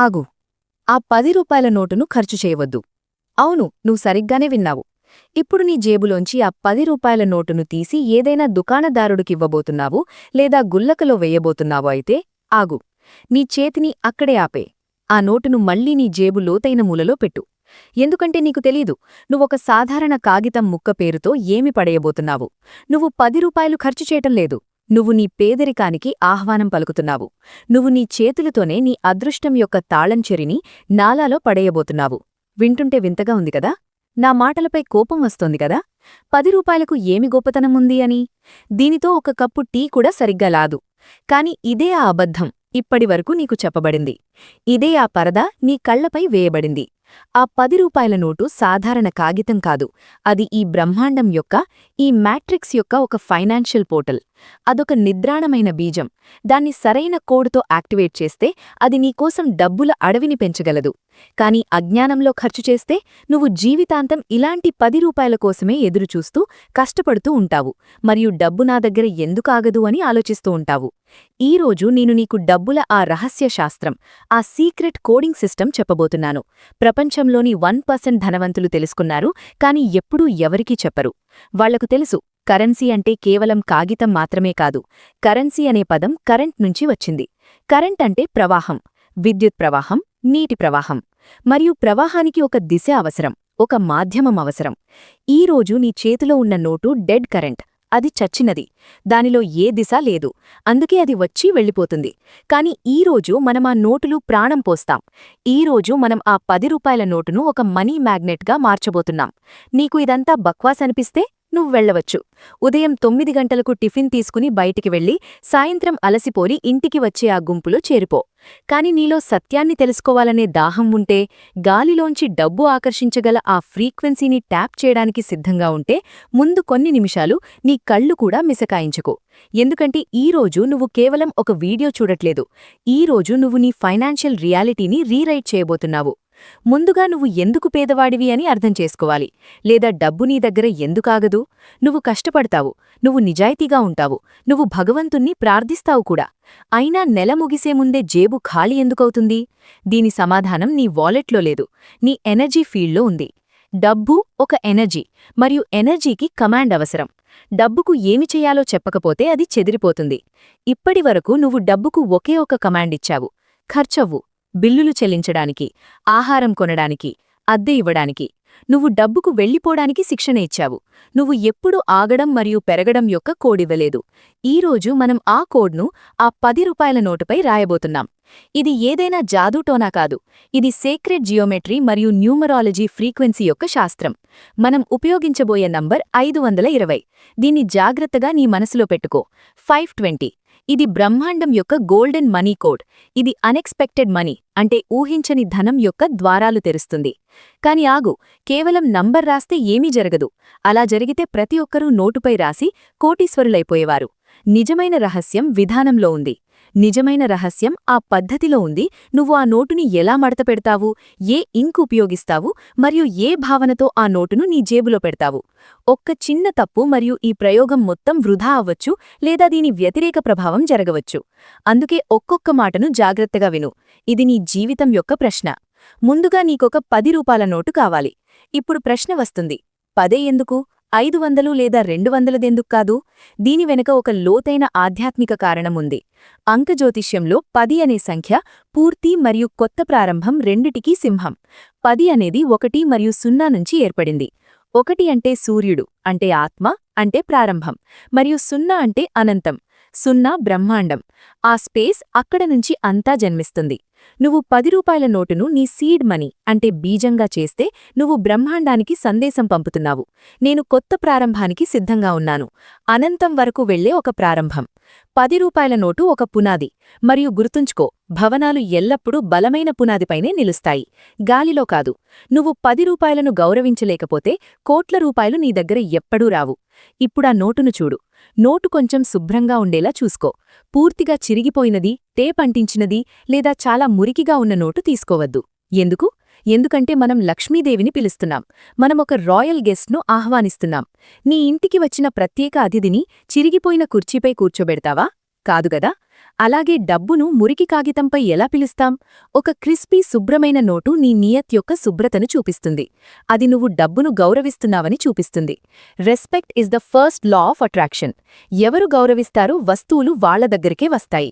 ఆగు. ఆ పది రూపాయల నోటును ఖర్చు చేయవద్దు. అవును నువ్వు సరిగ్గానే విన్నావు. ఇప్పుడు నీ జేబులోంచి ఆ పది రూపాయల నోటును తీసి ఏదైనా దుకాణదారుడికివ్వబోతున్నావు లేదా గుల్లకలో వేయబోతున్నావు అయితే ఆగు. నీ చేతిని అక్కడే ఆపే. ఆ నోటును మళ్ళీ నీ జేబు లోతైన మూలలో పెట్టు. ఎందుకంటే నీకు తెలీదు నువ్వొక సాధారణ కాగితం ముక్క పేరుతో ఏమి పడేయబోతున్నావు. నువ్వు పది రూపాయలు ఖర్చు చేయటం లేదు. నువ్వు నీ పేదరికానికి ఆహ్వానం పలుకుతున్నావు. నువ్వు నీ చేతులతోనే నీ అదృష్టం యొక్క తాళంచెరిని నాలాలో పడేయబోతున్నావు. వింటుంటే వింతగా ఉంది కదా? నా మాటలపై కోపం వస్తోంది కదా? పది రూపాయలకు ఏమి గొప్పతనం ఉంది అని? దీనితో ఒక కప్పు టీ కూడా సరిగ్గా లాదు. కాని ఇదే ఆ అబద్ధం. ఇప్పటివరకు నీకు చెప్పబడింది. ఇదే ఆ పరద నీ కళ్ళపై వేయబడింది. ఆ పది రూపాయల నోటు సాధారణ కాగితం కాదు. అది ఈ బ్రహ్మాండం యొక్క ఈ మ్యాట్రిక్స్ యొక్క ఒక ఫైనాన్షియల్ పోర్టల్. అదొక నిద్రాణమైన బీజం. దాన్ని సరైన కోడ్తో యాక్టివేట్ చేస్తే అది నీకోసం డబ్బుల అడవిని పెంచగలదు. కాని అజ్ఞానంలో ఖర్చు చేస్తే నువ్వు జీవితాంతం ఇలాంటి పది రూపాయల కోసమే ఎదురుచూస్తూ కష్టపడుతూ ఉంటావు. మరియు డబ్బు నా దగ్గర ఎందుకాగదు అని ఆలోచిస్తూ ఉంటావు. ఈరోజు నేను నీకు డబ్బుల ఆ రహస్య శాస్త్రం ఆ సీక్రెట్ కోడింగ్ సిస్టమ్ చెప్పబోతున్నాను. ప్రపంచంలోని వన్ పర్సెంట్ ధనవంతులు తెలుసుకున్నారు కాని ఎప్పుడూ ఎవరికీ చెప్పరు. వాళ్ళకు తెలుసు కరెన్సీ అంటే కేవలం కాగితం మాత్రమే కాదు కరెన్సీ అనే పదం కరెంట్ నుంచి వచ్చింది. కరెంట్ అంటే ప్రవాహం విద్యుత్ ప్రవాహం నీటి ప్రవాహం. మరియు ప్రవాహానికి ఒక దిశ అవసరం ఒక మాధ్యమం అవసరం. ఈరోజు నీ చేతిలో ఉన్న నోటు డెడ్ కరెంట్ అది చచ్చినది. దానిలో ఏ దిశ లేదు. అందుకే అది వచ్చి వెళ్ళిపోతుంది. కాని ఈరోజు మనం ఆ నోటులు ప్రాణం పోస్తాం. ఈరోజు మనం ఆ పది రూపాయల నోటును ఒక మనీ మ్యాగ్నెట్గా మార్చబోతున్నాం. నీకు ఇదంతా బక్వాస్ అనిపిస్తే నువ్వు వెళ్ళవచ్చు. ఉదయం తొమ్మిది గంటలకు టిఫిన్ తీసుకుని బయటికి వెళ్ళి సాయంత్రం అలసిపోరి ఇంటికి వచ్చే ఆ గుంపులో చేరిపో. కాని నీలో సత్యాన్ని తెలుసుకోవాలనే దాహం ఉంటే గాలిలోంచి డబ్బు ఆకర్షించగల ఆ ఫ్రీక్వెన్సీని ట్యాప్ చేయడానికి సిద్ధంగా ఉంటే ముందు కొన్ని నిమిషాలు నీ కళ్ళు కూడా మిసకాయించుకో. ఎందుకంటే ఈరోజు నువ్వు కేవలం ఒక వీడియో చూడట్లేదు. ఈరోజు నువ్వు నీ ఫైనాన్షియల్ రియాలిటీని రీరైట్ చేయబోతున్నావు. ముందుగా నువ్వు ఎందుకు పేదవాడివి అని అర్థం చేసుకోవాలి. లేదా డబ్బు నీ దగ్గర ఎందుకాగదు? నువ్వు కష్టపడతావు. నువ్వు నిజాయితీగా ఉంటావు. నువ్వు భగవంతుణ్ణి ప్రార్థిస్తావు కూడా. అయినా నెల ముగిసే ముందే జేబు ఖాళీ ఎందుకవుతుంది? దీని సమాధానం నీ వాలెట్లో లేదు. నీ ఎనర్జీ ఫీల్డ్లో ఉంది. డబ్బు ఒక ఎనర్జీ. మరియు ఎనర్జీకి కమాండ్ అవసరం. డబ్బుకు ఏమి చెయ్యాలో చెప్పకపోతే అది చెదిరిపోతుంది. ఇప్పటివరకు నువ్వు డబ్బుకు ఒకే ఒక కమాండ్ ఇచ్చావు. ఖర్చవ్వు. బిల్లులు చెల్లించడానికి ఆహారం కొనడానికి అద్దె ఇవ్వడానికి నువ్వు డబ్బుకు వెళ్ళిపోడానికి శిక్షణ ఇచ్చావు. నువ్వు ఎప్పుడూ ఆగడం మరియు పెరగడం యొక్క కోడివ్వలేదు. ఈరోజు మనం ఆ కోడ్ను ఆ పది రూపాయల నోటుపై రాయబోతున్నాం. ఇది ఏదైనా జాదూటోనా కాదు. ఇది సేక్రెడ్ జియోమెట్రీ మరియు న్యూమరాలజీ ఫ్రీక్వెన్సీ యొక్క శాస్త్రం. మనం ఉపయోగించబోయే నంబర్ ఐదు వందల ఇరవై. దీన్ని జాగ్రత్తగా నీ మనసులో పెట్టుకో. Five twenty. ఇది బ్రహ్మాండం యొక్క గోల్డెన్ మనీ కోడ్. ఇది అన్ఎక్స్పెక్టెడ్ మనీ అంటే ఊహించని ధనం యొక్క ద్వారాలు తెరుస్తుంది. కాని ఆగు కేవలం నంబర్ రాస్తే ఏమీ జరగదు. అలా జరిగితే ప్రతి ఒక్కరూ నోటుపై రాసి కోటీశ్వరులైపోయేవారు. నిజమైన రహస్యం విధానంలో ఉంది. నిజమైన రహస్యం ఆ పద్ధతిలో ఉంది. నువ్వు ఆ నోటుని ఎలా మడతపెడతావు ఏ ఇంక్ ఉపయోగిస్తావు? మరియు ఏ భావనతో ఆ నోటును నీ జేబులో పెడతావు? ఒక్క చిన్న తప్పు మరియు ఈ ప్రయోగం మొత్తం వృధా అవ్వచ్చు లేదా దీని వ్యతిరేక ప్రభావం జరగవచ్చు. అందుకే ఒక్కొక్క మాటను జాగ్రత్తగా విను. ఇది నీ జీవితం యొక్క ప్రశ్న. ముందుగా నీకొక పది రూపాయల నోటు కావాలి. ఇప్పుడు ప్రశ్న వస్తుంది. పదే ఎందుకు? ఐదు వందలు లేదా రెండు వందలదెందుకు కాదు? దీని వెనుక ఒక లోతైన ఆధ్యాత్మిక కారణముంది. అంకజ్యోతిష్యంలో పది అనే సంఖ్య పూర్తి మరియు కొత్త ప్రారంభం రెండిటికీ సింహం. పది అనేది ఒకటి మరియు సున్నా నుంచి ఏర్పడింది. ఒకటి అంటే సూర్యుడు అంటే ఆత్మ అంటే ప్రారంభం మరియు సున్నా అంటే అనంతం. సున్నా బ్రహ్మాండం. ఆ స్పేస్ అక్కడ నుంచి అంతా జన్మిస్తుంది. నువ్వు పది రూపాయల నోటును నీ సీడ్ మనీ అంటే బీజంగా చేస్తే నువ్వు బ్రహ్మాండానికి సందేశం పంపుతున్నావు. నేను కొత్త ప్రారంభానికి సిద్ధంగా ఉన్నాను. అనంతం వరకు వెళ్ళే ఒక ప్రారంభం. పది రూపాయల నోటు ఒక పునాది. మరియు గుర్తుంచుకో భవనాలు ఎల్లప్పుడూ బలమైన పునాదిపైనే నిలుస్తాయి. గాలిలో కాదు. నువ్వు పది రూపాయలను గౌరవించలేకపోతే కోట్ల రూపాయలు నీ దగ్గర ఎప్పుడూ రావు. ఇప్పుడా నోటును చూడు. నోటు కొంచెం శుభ్రంగా ఉండేలా చూసుకో. పూర్తిగా చిరిగిపోయినది టేపంటించినది లేదా చాలా మురికిగా ఉన్న నోటు తీసుకోవద్దు. ఎందుకు? ఎందుకంటే మనం లక్ష్మీదేవిని పిలుస్తున్నాం. మనం ఒక రాయల్ గెస్ట్ను ఆహ్వానిస్తున్నాం. నీ ఇంటికి వచ్చిన ప్రత్యేక అతిథిని చిరిగిపోయిన కుర్చీపై కూర్చోబెడతావా? కాదుగదా అలాగే డబ్బును మురికి కాగితంపై ఎలా పిలుస్తాం? ఒక క్రిస్పీ శుభ్రమైన నోటు నీ నియత్ యొక్క శుభ్రతను చూపిస్తుంది. అది నువ్వు డబ్బును గౌరవిస్తున్నావని చూపిస్తుంది. Respect is the first law of attraction. ఎవరు గౌరవిస్తారో వస్తువులు వాళ్ళ దగ్గరికే వస్తాయి.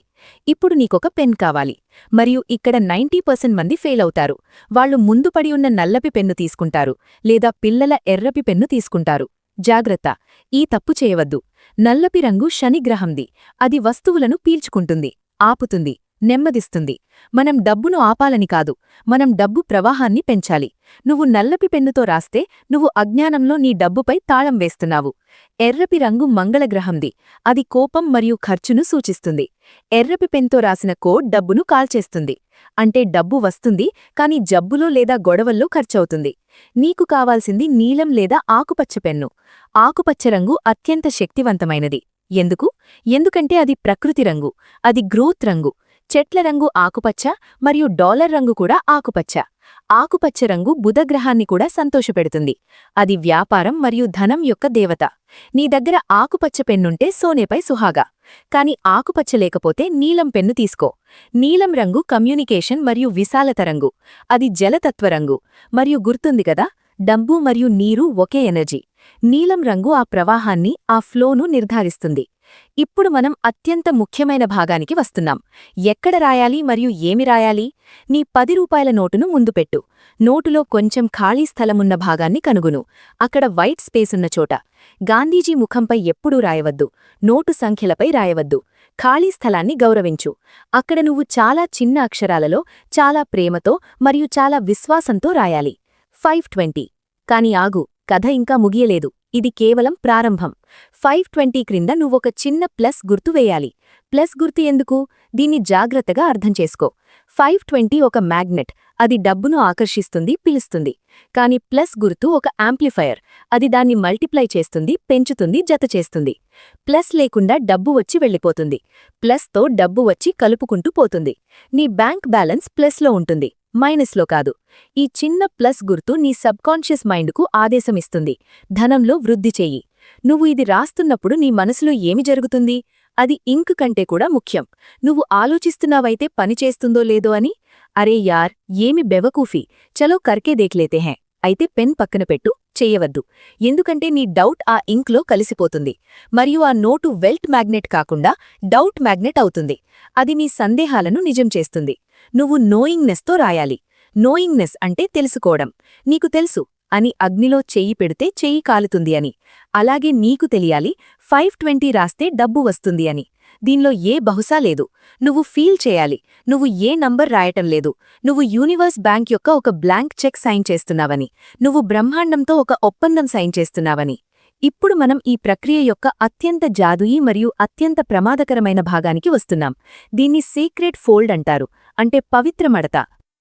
ఇప్పుడు నీకొక పెన్ కావాలి. మరియు ఇక్కడ నైంటీ పర్సెంట్ మంది ఫెయిల్ అవుతారు. వాళ్ళు ముందు పడి ఉన్న నల్లపి పెన్ను తీసుకుంటారు. లేదా పిల్లల ఎర్రపి పెన్ను తీసుకుంటారు. జాగ్రత్త. ఈ తప్పు చేయవద్దు. నల్లపి రంగు శనిగ్రహంది. అది వస్తువులను పీల్చుకుంటుంది. ఆపుతుంది. నెమ్మదిస్తుంది. మనం డబ్బును ఆపాలని కాదు మనం డబ్బు ప్రవాహాన్ని పెంచాలి. నువ్వు నల్లపి పెన్నుతో రాస్తే నువ్వు అజ్ఞానంలో నీ డబ్బుపై తాళం వేస్తున్నావు. ఎర్రపి రంగు మంగళగ్రహంది. అది కోపం మరియు ఖర్చును సూచిస్తుంది. ఎర్రపి పెన్తో రాసిన కోడ్ డబ్బును కాల్చేస్తుంది. అంటే డబ్బు వస్తుంది కాని జబ్బులో లేదా గొడవల్లో ఖర్చవుతుంది. నీకు కావాల్సింది నీలం లేదా ఆకుపచ్చ పెన్ను. ఆకుపచ్చ రంగు అత్యంత శక్తివంతమైనది. ఎందుకు? ఎందుకంటే అది ప్రకృతి రంగు. అది గ్రోత్ రంగు. చెట్ల రంగు ఆకుపచ్చ మరియు డాలర్ రంగు కూడా ఆకుపచ్చ. ఆకుపచ్చ రంగు బుధగ్రహాన్ని కూడా సంతోషపెడుతుంది. అది వ్యాపారం మరియు ధనం యొక్క దేవత. నీ దగ్గర ఆకుపచ్చ పెన్నుంటే సోనేపై సుహాగా. కాని ఆకుపచ్చ లేకపోతే నీలం పెన్ను తీసుకో. నీలం రంగు కమ్యూనికేషన్ మరియు విశాలత రంగు. అది జలతత్వ రంగు. మరియు గుర్తుంది కదా డబ్బు మరియు నీరు ఒకే ఎనర్జీ. నీలం రంగు ఆ ప్రవాహాన్ని ఆ ఫ్లోను నిర్ధారిస్తుంది. ఇప్పుడు మనం అత్యంత ముఖ్యమైన భాగానికి వస్తున్నాం. ఎక్కడ రాయాలి మరియు ఏమి రాయాలి? నీ పది రూపాయల నోటును ముందు పెట్టు. నోటులో కొంచెం ఖాళీ స్థలమున్న భాగాన్ని కనుగొను. అక్కడ వైట్ స్పేస్ ఉన్న చోట. గాంధీజీ ముఖంపై ఎప్పుడూ రాయవద్దు. నోటు సంఖ్యలపై రాయవద్దు. ఖాళీ స్థలాన్ని గౌరవించు. అక్కడ నువ్వు చాలా చిన్న అక్షరాలలో చాలా ప్రేమతో మరియు చాలా విశ్వాసంతో రాయాలి. Five twenty. కాని ఆగు. కథ ఇంకా ముగియలేదు. ఇది కేవలం ప్రారంభం. ఫైవ్ ట్వంటీ క్రింద నువ్వొక చిన్న ప్లస్ గుర్తు వేయాలి. ప్లస్ గుర్తు ఎందుకు? దీన్ని జాగ్రత్తగా అర్థం చేసుకో. ఫైవ్ ట్వంటీ ఒక మ్యాగ్నెట్. అది డబ్బును ఆకర్షిస్తుంది పిలుస్తుంది. కాని ప్లస్ గుర్తు ఒక యాంప్లిఫైయర్. అది దాన్ని మల్టిప్లై చేస్తుంది పెంచుతుంది జత చేస్తుంది. ప్లస్ లేకుండా డబ్బు వచ్చి వెళ్ళిపోతుంది. ప్లస్తో డబ్బు వచ్చి కలుపుకుంటూ పోతుంది. నీ బ్యాంక్ బ్యాలెన్స్ ప్లస్లో ఉంటుంది. మైనస్లో కాదు. ఈ చిన్న ప్లస్ గుర్తు నీ సబ్కాన్షియస్ మైండ్కు ఆదేశమిస్తుంది. ధనంలో వృద్ధి చేయి నువ్వు ఇది రాస్తున్నప్పుడు నీ మనసులో ఏమి జరుగుతుంది? అది ఇంక్ కంటే కూడా ముఖ్యం. నువ్వు ఆలోచిస్తున్నావైతే పనిచేస్తుందో లేదో అని? అరే యార్ ఏమి బెవకూఫీ. చలో కర్కే దేఖ్లేతే హే. అయితే పెన్ పక్కన పెట్టు. చెయ్యవద్దు ఎందుకంటే నీ డౌట్ ఆ ఇంక్లో కలిసిపోతుంది. మరియు ఆ నోటు వెల్ట్ మ్యాగ్నెట్ కాకుండా డౌట్ మ్యాగ్నెట్ అవుతుంది. అది నీ సందేహాలను నిజం చేస్తుంది. నువ్వు నోయింగ్నెస్తో రాయాలి. నోయింగ్నెస్ అంటే తెలుసుకోవడం. నీకు తెలుసు అని అగ్నిలో చెయ్యి పెడితే చెయ్యి కాలుతుంది అని. అలాగే నీకు తెలియాలి ఫైవ్ ట్వంటీ రాస్తే డబ్బు వస్తుంది అని. దీనిలో ఏ బహుశా లేదు. నువ్వు ఫీల్ చేయాలి. నువ్వు ఏ నంబర్ రాయటం లేదు. నువ్వు యూనివర్స్ బ్యాంక్ యొక్క ఒక బ్లాంక్ చెక్ సైన్ చేస్తున్నావని. నువ్వు బ్రహ్మాండంతో ఒక ఒప్పందం సైన్ చేస్తున్నావని. ఇప్పుడు మనం ఈ ప్రక్రియ యొక్క అత్యంత జాదుయి మరియు అత్యంత ప్రమాదకరమైన భాగానికి వస్తున్నాం. దీన్ని సీక్రెట్ ఫోల్డ్ అంటారు. అంటే పవిత్ర మడత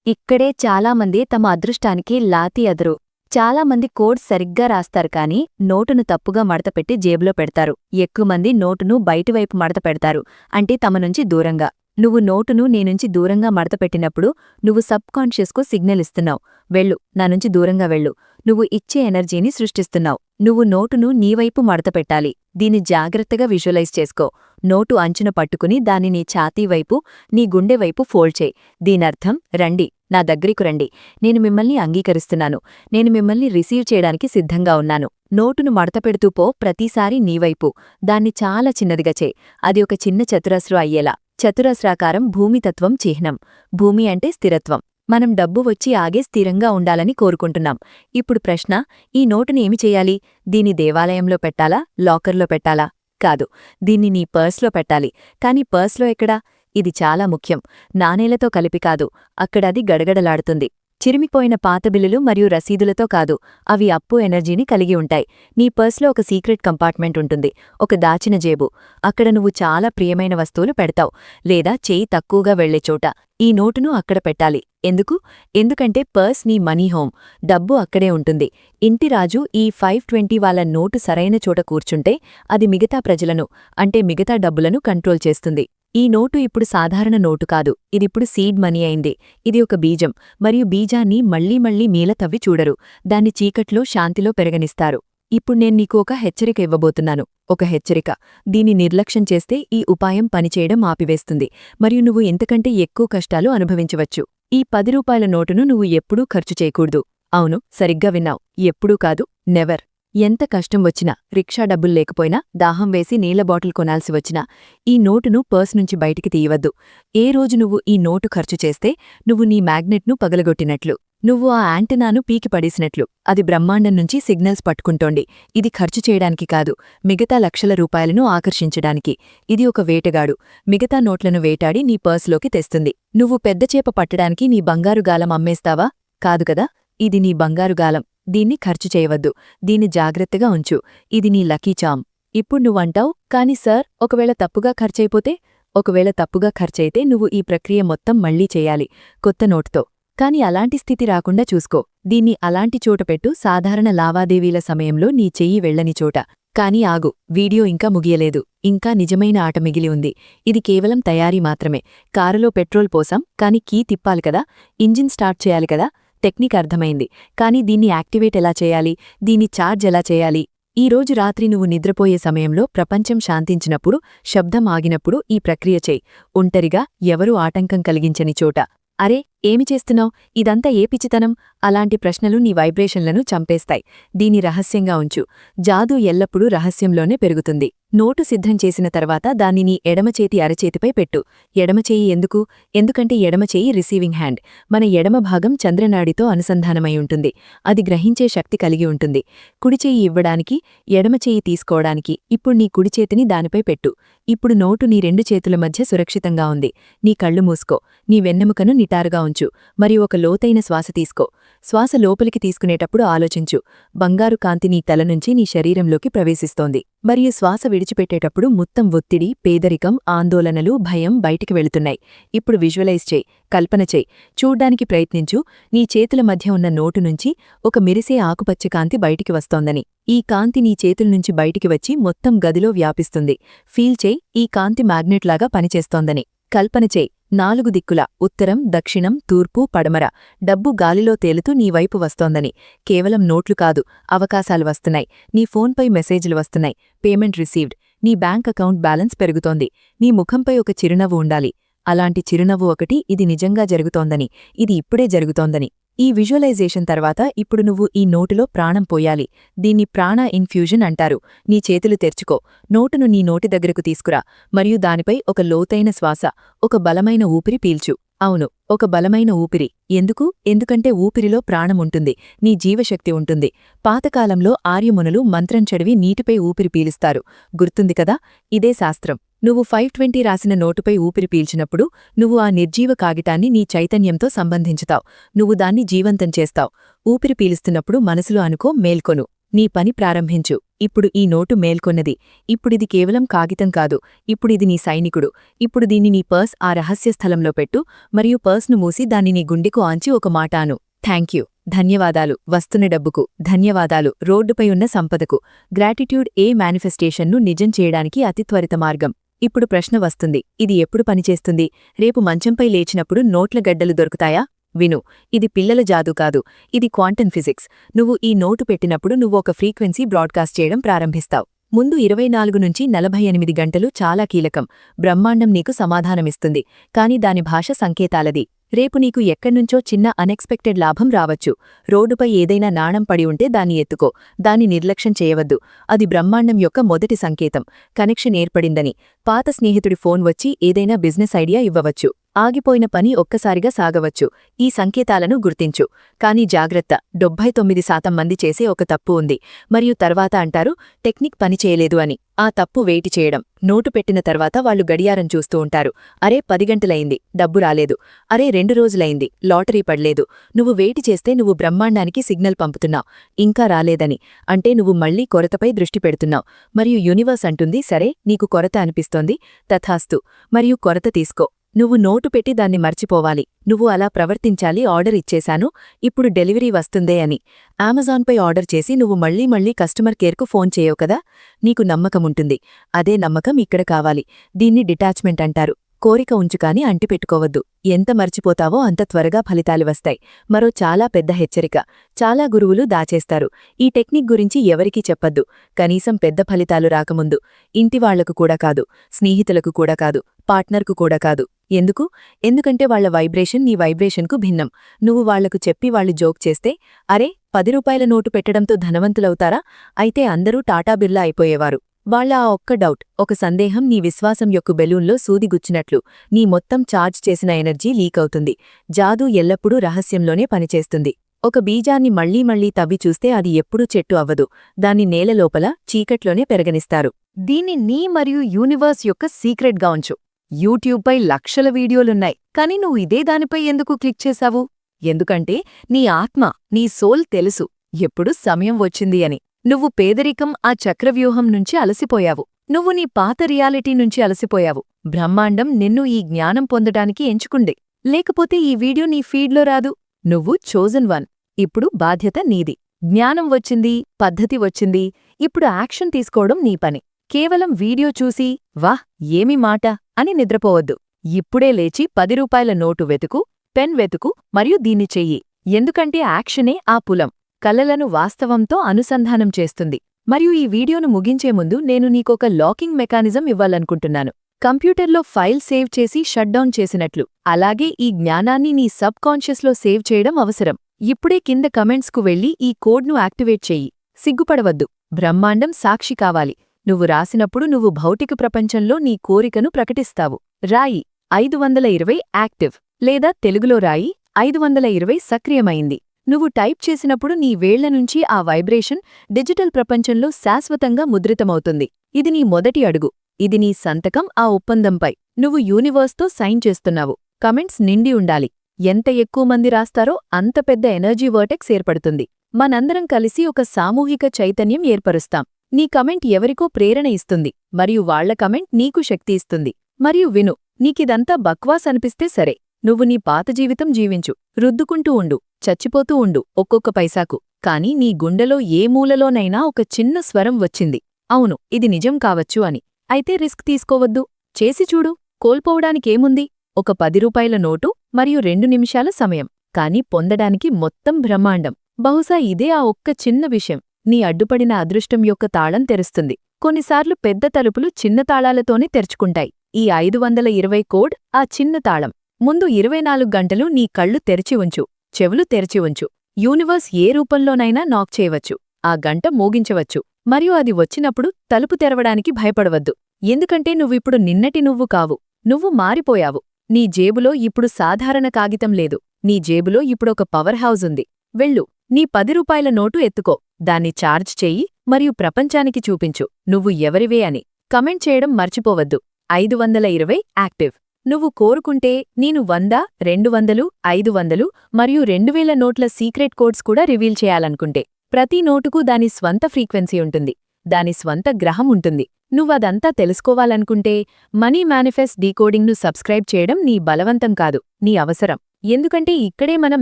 ఇక్కడే చాలామంది తమ అదృష్టానికి లాతి అదరు. చాలామంది కోడ్ సరిగ్గా రాస్తారు కానీ నోటును తప్పుగా మడతపెట్టి జేబులో పెడతారు. ఎక్కువమంది నోటును బయటివైపు మడత పెడతారు. అంటే తమ నుంచి దూరంగా. నువ్వు నోటును నేనుంచి దూరంగా మడతపెట్టినప్పుడు నువ్వు సబ్ కాన్షియస్కు సిగ్నల్ ఇస్తున్నావు. వెళ్ళు నా నుంచి దూరంగా వెళ్ళు. నువ్వు ఇచ్చే ఎనర్జీని సృష్టిస్తున్నావు. నువ్వు నోటును నీవైపు మడతపెట్టాలి దీన్ని జాగ్రత్తగా విజువలైజ్ చేసుకో. నోటు అంచున పట్టుకుని దాని నీ ఛాతీవైపు నీ గుండెవైపు ఫోల్డ్ చేయి. దీనర్థం రండి. నా దగ్గరికు రండి. నేను మిమ్మల్ని అంగీకరిస్తున్నాను. నేను మిమ్మల్ని రిసీవ్ చేయడానికి సిద్ధంగా ఉన్నాను. నోటును మడతపెడుతూ పో ప్రతిసారి నీవైపు దాన్ని చాలా చిన్నదిగా చే అది ఒక చిన్న చతురస్రు అయ్యేలా. చతురస్రాకారం భూమితత్వం చిహ్నం. భూమి అంటే స్థిరత్వం. మనం డబ్బు వచ్చి ఆగే స్థిరంగా ఉండాలని కోరుకుంటున్నాం. ఇప్పుడు ప్రశ్న ఈ నోటుని ఏమి చెయ్యాలి దీని దేవాలయంలో పెట్టాలా? లాకర్లో పెట్టాలా? కాదు. దీన్ని నీ పర్స్లో పెట్టాలి. కాని పర్స్లో ఎక్కడా? ఇది చాలా ముఖ్యం. నాణేలతో కలిపి కాదు. అక్కడది గడగడలాడుతుంది. చిరిమిపోయిన పాత బిల్లులు మరియు రసీదులతో కాదు అవి అప్పు ఎనర్జీని కలిగి ఉంటాయి. నీ పర్స్లో ఒక సీక్రెట్ కంపార్ట్మెంట్ ఉంటుంది ఒక దాచిన జేబు. అక్కడ నువ్వు చాలా ప్రియమైన వస్తువులు పెడతావు లేదా చేయి తక్కువగా వెళ్ళే చోట. ఈ నోటును అక్కడ పెట్టాలి. ఎందుకు? ఎందుకంటే పర్స్ నీ మనీ హోమ్ డబ్బు అక్కడే ఉంటుంది. ఇంటి రాజు ఈ ఫైవ్ ట్వంటీ వాళ్ళ నోటు సరైన చోట కూర్చుంటే అది మిగతా ప్రజలను అంటే మిగతా డబ్బులను కంట్రోల్ చేస్తుంది. ఈ నోటు ఇప్పుడు సాధారణ నోటు కాదు. ఇదిప్పుడు సీడ్ మనీ అయింది. ఇది ఒక బీజం. మరియు బీజాన్ని మళ్ళీ మళ్ళీ మీల తవ్వి చూడరు. దాన్ని చీకట్లో శాంతిలో పెరగనిస్తారు. ఇప్పుడు నేను నీకు ఒక హెచ్చరిక ఇవ్వబోతున్నాను. ఒక హెచ్చరిక. దీని నిర్లక్ష్యం చేస్తే ఈ ఉపాయం పనిచేయడం ఆపివేస్తుంది. మరియు నువ్వు ఇంతకంటే ఎక్కువ కష్టాలు అనుభవించవచ్చు. ఈ పది రూపాయల నోటును నువ్వు ఎప్పుడూ ఖర్చు చేయకూడదు. అవును సరిగ్గా విన్నావు. ఎప్పుడూ కాదు. నెవర్. ఎంత కష్టం వచ్చినా రిక్షా డబ్బులు లేకపోయినా దాహం వేసి నీళ్ళ బాటిల్ కొనాల్సి వచ్చినా ఈ నోటును పర్స్ నుంచి బయటికి తీయవద్దు. ఏ రోజు నువ్వు ఈ నోటు ఖర్చు చేస్తే నువ్వు నీ మ్యాగ్నెట్ను పగలగొట్టినట్లు నువ్వు ఆ యాంటెనాను పీకి పడేసినట్లు. అది బ్రహ్మాండం నుంచి సిగ్నల్స్ పట్టుకుంటోండి ఇది ఖర్చు చేయడానికి కాదు మిగతా లక్షల రూపాయలను ఆకర్షించడానికి. ఇది ఒక వేటగాడు. మిగతా నోట్లను వేటాడి నీ పర్సులోకి తెస్తుంది. నువ్వు పెద్ద చేప పట్టడానికి నీ బంగారు గాలం అమ్మేస్తావా? కాదు కదా? ఇది నీ బంగారు గాలం. దీన్ని ఖర్చు చేయవద్దు. దీన్ని జాగ్రత్తగా ఉంచు. ఇది నీ లకీ చామ్. ఇప్పుడు నువ్వంటావు కాని సార్ ఒకవేళ తప్పుగా ఖర్చయిపోతే ఒకవేళ తప్పుగా ఖర్చయితే నువ్వు ఈ ప్రక్రియ మొత్తం మళ్ళీ చేయాలి కొత్త నోట్తో. కాని అలాంటి స్థితి రాకుండా చూసుకో. దీన్ని అలాంటి చోట పెట్టు. సాధారణ లావాదేవీల సమయంలో నీ చెయ్యి వెళ్ళని చోట. కాని ఆగు వీడియో ఇంకా ముగియలేదు. ఇంకా నిజమైన ఆట మిగిలి ఉంది. ఇది కేవలం తయారీ మాత్రమే. కారులో పెట్రోల్ పోసాం కాని కీ తిప్పాలి కదా? ఇంజిన్ స్టార్ట్ చేయాలి కదా? టెక్నిక్ అర్థమైంది. కానీ దీన్ని యాక్టివేట్ ఎలా చేయాలి? దీన్ని ఛార్జ్ ఎలా చేయాలి? ఈ రోజు రాత్రి నువ్వు నిద్రపోయే సమయంలో ప్రపంచం శాంతించినప్పుడు శబ్దం ఆగినప్పుడు ఈ ప్రక్రియ చేయి. ఒంటరిగా ఎవరూ ఆటంకం కలిగించని చోట. అరే ఏమి చేస్తున్నావు? ఇదంతా ఏ పిచ్చితనం? అలాంటి ప్రశ్నలు నీ వైబ్రేషన్లను చంపేస్తాయి. దీని రహస్యంగా ఉంచు. జాదు ఎల్లప్పుడూ రహస్యంలోనే పెరుగుతుంది. నోటు సిద్ధం చేసిన తర్వాత దాన్ని నీ ఎడమచేతి అరచేతిపై పెట్టు. ఎడమచేయి ఎందుకు? ఎందుకంటే ఎడమచేయి రిసీవింగ్ హ్యాండ్. మన ఎడమ భాగం చంద్రనాడితో అనుసంధానమై ఉంటుంది. అది గ్రహించే శక్తి కలిగి ఉంటుంది. కుడిచేయి ఇవ్వడానికి ఎడమచేయి తీసుకోవడానికి ఇప్పుడు నీ కుడిచేతిని దానిపై పెట్టు. ఇప్పుడు నోటు నీ రెండు చేతుల మధ్య సురక్షితంగా ఉంది. నీ కళ్ళు మూసుకో. నీ వెన్నెముకను నిటారుగా ఉంచు. మరియు ఒక లోతైన శ్వాస తీసుకో. శ్వాస లోపలికి తీసుకునేటప్పుడు ఆలోచించు. బంగారు కాంతి నీ తల నుంచి నీ శరీరంలోకి ప్రవేశిస్తోంది. మరియు శ్వాస విడిచిపెట్టేటప్పుడు మొత్తం ఒత్తిడి పేదరికం ఆందోళనలు భయం బయటికి వెళుతున్నాయి. ఇప్పుడు విజువలైజ్ చేయి కల్పన చేయి. చూడ్డానికి ప్రయత్నించు. నీ చేతుల మధ్య ఉన్న నోటు నుంచి ఒక మెరిసే ఆకుపచ్చ కాంతి బయటికి వస్తోందని. ఈ కాంతి నీ చేతుల నుంచి బయటికి వచ్చి మొత్తం గదిలో వ్యాపిస్తుంది. ఫీల్ చేయి. ఈ కాంతి మ్యాగ్నెట్లాగా పనిచేస్తోందని. కల్పన చేయి. నాలుగు దిక్కుల ఉత్తరం దక్షిణం తూర్పు పడమర. డబ్బు గాలిలో తేలుతూ నీ వైపు వస్తోందని. కేవలం నోట్లు కాదు అవకాశాలు వస్తున్నాయి. నీ ఫోన్పై మెసేజ్లు వస్తున్నాయి. Payment received. నీ బ్యాంక్ అకౌంట్ బ్యాలెన్స్ పెరుగుతోంది. నీ ముఖంపై ఒక చిరునవ్వు ఉండాలి. అలాంటి చిరునవ్వు ఒకటి ఇది నిజంగా జరుగుతోందని. ఇది ఇప్పుడే జరుగుతోందని. ఈ విజువలైజేషన్ తర్వాత ఇప్పుడు నువ్వు ఈ నోటులో ప్రాణం పోయాలి. దీన్ని ప్రాణ ఇన్ఫ్యూజన్ అంటారు. నీ చేతులు తెరుచుకో. నోటును నీ నోటి దగ్గరకు తీసుకురా. మరియు దానిపై ఒక లోతైన శ్వాస ఒక బలమైన ఊపిరి పీల్చు. అవును ఒక బలమైన ఊపిరి. ఎందుకు? ఎందుకంటే ఊపిరిలో ప్రాణముంటుంది నీ జీవశక్తి ఉంటుంది. పాతకాలంలో ఆర్యమునులు మంత్రం చడివి నీటిపై ఊపిరి పీలుస్తారు. గుర్తుంది కదా? ఇదే శాస్త్రం. నువ్వు ఫైవ్ ట్వంటీ రాసిన నోటుపై ఊపిరి పీల్చినప్పుడు నువ్వు ఆ నిర్జీవ కాగితాన్ని నీ చైతన్యంతో సంబంధించుతావు. నువ్వు దాన్ని జీవంతం చేస్తావు. ఊపిరి పీలుస్తున్నప్పుడు మనసులో అనుకో మేల్కొను. నీ పని ప్రారంభించు. ఇప్పుడు ఈ నోటు మేల్కొన్నది. ఇప్పుడిది కేవలం కాగితం కాదు. ఇప్పుడిది నీ సైనికుడు. ఇప్పుడు దీన్ని నీ పర్స్ ఆ రహస్య స్థలంలో పెట్టు. మరియు పర్స్ను మూసి దాన్ని నీ గుండెకు ఆంచి ఒక మాటాను థ్యాంక్యూ ధన్యవాదాలు. వస్తున్న డబ్బుకు. ధన్యవాదాలు. రోడ్డుపై ఉన్న సంపదకు. గ్రాటిట్యూడ్ ఏ మేనిఫెస్టేషన్ను నిజం చేయడానికి అతి త్వరిత మార్గం. ఇప్పుడు ప్రశ్న వస్తుంది. ఇది ఎప్పుడు పనిచేస్తుంది? రేపు మంచంపై లేచినప్పుడు నోట్ల గడ్డలు దొరుకుతాయా? విను ఇది పిల్లల జాదు కాదు ఇది క్వాంటమ్ ఫిజిక్స్. నువ్వు ఈ నోటు పెట్టినప్పుడు నువ్వు ఒక ఫ్రీక్వెన్సీ బ్రాడ్కాస్ట్ చేయడం ప్రారంభిస్తావు. ముందు ఇరవై నాలుగు నుంచి నలభై ఎనిమిది గంటలు చాలా కీలకం బ్రహ్మాండం నీకు సమాధానమిస్తుంది కాని దాని భాష సంకేతాలది. రేపు నీకు ఎక్కడ్నుంచో చిన్న అన్ఎక్స్పెక్టెడ్ లాభం రావచ్చు. రోడ్డుపై ఏదైనా నాణం పడి ఉంటే దాన్ని ఎత్తుకో. దాన్ని నిర్లక్ష్యం చేయవద్దు. అది బ్రహ్మాండం యొక్క మొదటి సంకేతం. కనెక్షన్ ఏర్పడిందని. పాత స్నేహితుడి ఫోన్ వచ్చి ఏదైనా బిజినెస్ ఐడియా ఇవ్వవచ్చు. ఆగిపోయిన పని ఒక్కసారిగా సాగవచ్చు. ఈ సంకేతాలను గుర్తించు. కాని జాగ్రత్త. డెబ్బై తొమ్మిది శాతం మంది చేసే ఒక తప్పు ఉంది. మరియు తర్వాత అంటారు టెక్నిక్ పనిచేయలేదు అని. ఆ తప్పు వేటి చేయడం. నోటు పెట్టిన తర్వాత వాళ్ళు గడియారం చూస్తూ ఉంటారు. అరే పది గంటలయింది డబ్బు రాలేదు. అరే రెండు రోజులైంది. లాటరీ పడలేదు. నువ్వు వేటి చేస్తే నువ్వు బ్రహ్మాండానికి సిగ్నల్ పంపుతున్నావు. ఇంకా రాలేదని. అంటే నువ్వు మళ్ళీ కొరతపై దృష్టి పెడుతున్నావు. మరియు యూనివర్స్ అంటుంది సరే నీకు కొరత అనిపిస్తోంది. తథాస్తు. మరియు కొరత తీసుకో. నువ్వు నోటు పెట్టి దాన్ని మర్చిపోవాలి. నువ్వు అలా ప్రవర్తించాలి ఆర్డర్ ఇచ్చేశాను ఇప్పుడు డెలివరీ వస్తుందే అని. అమెజాన్పై ఆర్డర్ చేసి నువ్వు మళ్ళీ మళ్ళీ కస్టమర్ కేర్కు ఫోన్ చేయవు కదా? నీకు నమ్మకముంటుంది. అదే నమ్మకం ఇక్కడ కావాలి. దీన్ని డిటాచ్మెంట్ అంటారు. కోరిక ఉంచుకాని అంటిపెట్టుకోవద్దు. ఎంత మర్చిపోతావో అంత త్వరగా ఫలితాలు వస్తాయి. మరో చాలా పెద్ద హెచ్చరిక. చాలా గురువులు దాచేస్తారు. ఈ టెక్నిక్ గురించి ఎవరికీ చెప్పద్దు. కనీసం పెద్ద ఫలితాలు రాకముందు. ఇంటివాళ్ళకు కూడా కాదు. స్నేహితులకు కూడా కాదు. పార్ట్నర్కు కూడా కాదు. ఎందుకు? ఎందుకంటే వాళ్ళ వైబ్రేషన్ నీ వైబ్రేషన్కు భిన్నం. నువ్వు వాళ్ళకు చెప్పి వాళ్ళు జోక్ చేస్తే అరే పది రూపాయల నోటు పెట్టడంతో ధనవంతులవుతారా? అయితే అందరూ టాటా బిర్లా అయిపోయేవారు. వాళ్ళ ఆ ఒక్క డౌట్ ఒక సందేహం నీ విశ్వాసం యొక్క బెలూన్లో సూదిగుచ్చినట్లు నీ మొత్తం చార్జ్ చేసిన ఎనర్జీ లీక్ అవుతుంది జాదూ ఎల్లప్పుడూ రహస్యంలోనే పనిచేస్తుంది. ఒక బీజాన్ని మళ్ళీ మళ్ళీ తవ్వి చూస్తే అది ఎప్పుడూ చెట్టు అవ్వదు. దాన్ని నేల లోపల చీకట్లోనే పెరగనిస్తారు. దీన్ని నీ మరియు యూనివర్స్ యొక్క సీక్రెట్గా ఉంచు. యూట్యూబ్పై లక్షల వీడియోలున్నాయి. కాని నువ్వు ఇదే దానిపై ఎందుకు క్లిక్ చేశావు? ఎందుకంటే నీ ఆత్మ నీ సోల్ తెలుసు. ఎప్పుడు సమయం వచ్చింది అని. నువ్వు పేదరికం ఆ చక్రవ్యూహం నుంచి అలసిపోయావు. నువ్వు నీ పాత రియాలిటీ నుంచి అలసిపోయావు. బ్రహ్మాండం నిన్ను ఈ జ్ఞానం పొందడానికి ఎంచుకుంది. లేకపోతే ఈ వీడియో నీ ఫీడ్లో రాదు. నువ్వు చోజన్ వన్. ఇప్పుడు బాధ్యత నీది. జ్ఞానం వచ్చింది పద్ధతి వచ్చింది. ఇప్పుడు యాక్షన్ తీసుకోవడం నీ పని. కేవలం వీడియో చూసి వాహ్ ఏమి మాట అని నిద్రపోవద్దు. ఇప్పుడే లేచి పది రూపాయల నోటు వెతుకు పెన్ వెతుకు మరియు దీన్ని చెయ్యి. ఎందుకంటే యాక్షనే ఆ పులం. కలలను వాస్తవంతో అనుసంధానం చేస్తుంది. మరియు ఈ వీడియోను ముగించే ముందు నేను నీకొక లాకింగ్ మెకానిజం ఇవ్వాలనుకుంటున్నాను. కంప్యూటర్లో ఫైల్ సేవ్ చేసి షట్డౌన్ చేసినట్లు. అలాగే ఈ జ్ఞానాన్ని నీ సబ్ కాన్షియస్లో సేవ్ చేయడం అవసరం. ఇప్పుడే కింద కమెంట్స్కు వెళ్ళి ఈ కోడ్ను యాక్టివేట్ చెయ్యి. సిగ్గుపడవద్దు. బ్రహ్మాండం సాక్షి కావాలి. నువ్వు రాసినప్పుడు నువ్వు భౌతిక ప్రపంచంలో నీ కోరికను ప్రకటిస్తావు. రాయి ఐదు వందల ఇరవై యాక్టివ్. లేదా తెలుగులో రాయి ఐదు వందల ఇరవై సక్రియమైంది. నువ్వు టైప్ చేసినప్పుడు నీ వేళ్ళ నుంచి ఆ వైబ్రేషన్ డిజిటల్ ప్రపంచంలో శాశ్వతంగా ముద్రితమవుతుంది. ఇది నీ మొదటి అడుగు. ఇది నీ సంతకం ఆ ఒప్పందంపై. నువ్వు యూనివర్స్తో సైన్ చేస్తున్నావు. కమెంట్స్ నిండి ఉండాలి. ఎంత ఎక్కువ మంది రాస్తారో అంత పెద్ద ఎనర్జీ వర్టెక్స్ ఏర్పడుతుంది. మనందరం కలిసి ఒక సామూహిక చైతన్యం ఏర్పరుస్తాం. నీ కమెంట్ ఎవరికో ప్రేరణ ఇస్తుంది మరియు వాళ్ళ కమెంట్ నీకు శక్తి ఇస్తుంది. మరియు విను నీకిదంతా బక్వాస్ అనిపిస్తే సరే నువ్వు నీ పాత జీవితం జీవించు రుద్దుకుంటూ ఉండు చచ్చిపోతూ ఉండు ఒక్కొక్క పైసాకు. కాని నీ గుండెలో ఏ మూలలోనైనా ఒక చిన్న స్వరం వచ్చింది. అవును ఇది నిజం కావచ్చు అని. అయితే రిస్క్ తీసుకోవద్దు. చేసి చూడు కోల్పోవడానికేముంది? ఒక పది రూపాయల నోటు మరియు రెండు నిమిషాల సమయం. కాని పొందడానికి మొత్తం బ్రహ్మాండం. బహుశా ఇదే ఆ ఒక్క చిన్న విషయం. నీ అడ్డుపడిన అదృష్టం యొక్క తాళం తెరుస్తుంది. కొన్నిసార్లు పెద్ద తలుపులు చిన్న తాళాలతోనే తెరుచుకుంటాయి. ఈ ఐదు వందల ఇరవై కోడ్ ఆ చిన్న తాళం. ముందు ఇరవై నాలుగు గంటలు నీ కళ్ళు తెరిచి ఉంచు. చెవులు తెరిచి ఉంచు. యూనివర్స్ ఏ రూపంలోనైనా నాక్ చేయవచ్చు. ఆ గంట మోగించవచ్చు. మరియు అది వచ్చినప్పుడు తలుపు తెరవడానికి భయపడవద్దు. ఎందుకంటే నువ్విప్పుడు నిన్నటి నువ్వు కావు. నువ్వు మారిపోయావు. నీ జేబులో ఇప్పుడు సాధారణ కాగితం లేదు. నీ జేబులో ఇప్పుడొక పవర్ హౌజ్ ఉంది. వెళ్ళు. నీ పది రూపాయల నోటు ఎత్తుకో. దాన్ని చార్జ్ చేయి మరియు ప్రపంచానికి చూపించు. నువ్వు ఎవరివే అని. కమెంట్ చేయడం మర్చిపోవద్దు. ఐదు వందల ఇరవై యాక్టివ్. నువ్వు కోరుకుంటే నేను వంద రెండు వందలు ఐదు వందలు మరియు రెండువేల నోట్ల సీక్రెట్ కోడ్స్ కూడా రివీల్ చేయాలనుకుంటే. ప్రతి నోటుకు దాని స్వంత ఫ్రీక్వెన్సీ ఉంటుంది. దాని స్వంత గ్రహం ఉంటుంది. నువ్వదంతా తెలుసుకోవాలనుకుంటే మనీ మేనిఫెస్ట్ డీకోడింగ్ను సబ్స్క్రైబ్ చేయడం నీ బలవంతం కాదు నీ అవసరం. ఎందుకంటే ఇక్కడే మనం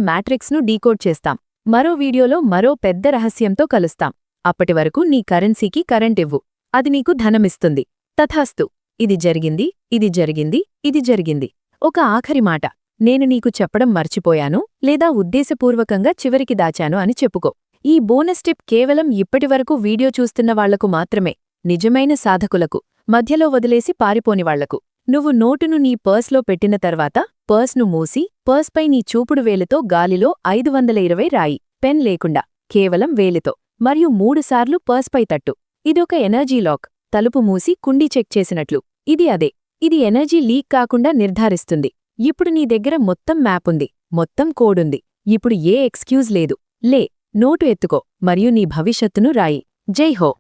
మ్యాట్రిక్స్ను డీకోడ్ చేస్తాం. మరో వీడియోలో మరో పెద్ద రహస్యంతో కలుస్తాం. అప్పటి వరకు నీ కరెన్సీకి కరెంట్ ఇవ్వు. అది నీకు ధనమిస్తుంది. తథాస్తు ఇది జరిగింది ఇది జరిగింది ఇది జరిగింది. ఒక ఆఖరి మాట. నేను నీకు చెప్పడం మర్చిపోయాను లేదా ఉద్దేశపూర్వకంగా చివరికి దాచాను అని చెప్పుకో. ఈ బోనస్ టిప్ కేవలం ఇప్పటివరకు వీడియో చూస్తున్న వాళ్ళకు మాత్రమే. నిజమైన సాధకులకు మధ్యలో వదిలేసి పారిపోనివాళ్ళకు నువ్వు నోటును నీ పర్స్లో పెట్టిన తర్వాత పర్స్ను మూసి పర్స్పై నీ చూపుడు వేలుతో గాలిలో ఐదు వందల ఇరవై రాయి. పెన్ లేకుండా కేవలం వేలితో మరియు మూడుసార్లు పర్స్పై తట్టు. ఇదొక ఎనర్జీ లాక్. తలుపు మూసి కుండీ చెక్ చేసినట్లు. ఇది అదే. ఇది ఎనర్జీ లీక్ కాకుండా నిర్ధారిస్తుంది. ఇప్పుడు నీ దగ్గర మొత్తం మ్యాప్ ఉంది. మొత్తం కోడుంది. ఇప్పుడు ఏ ఎక్స్క్యూజ్ లేదు. లే నోటు ఎత్తుకో మరియు నీ భవిష్యత్తును రాయి. జై హో.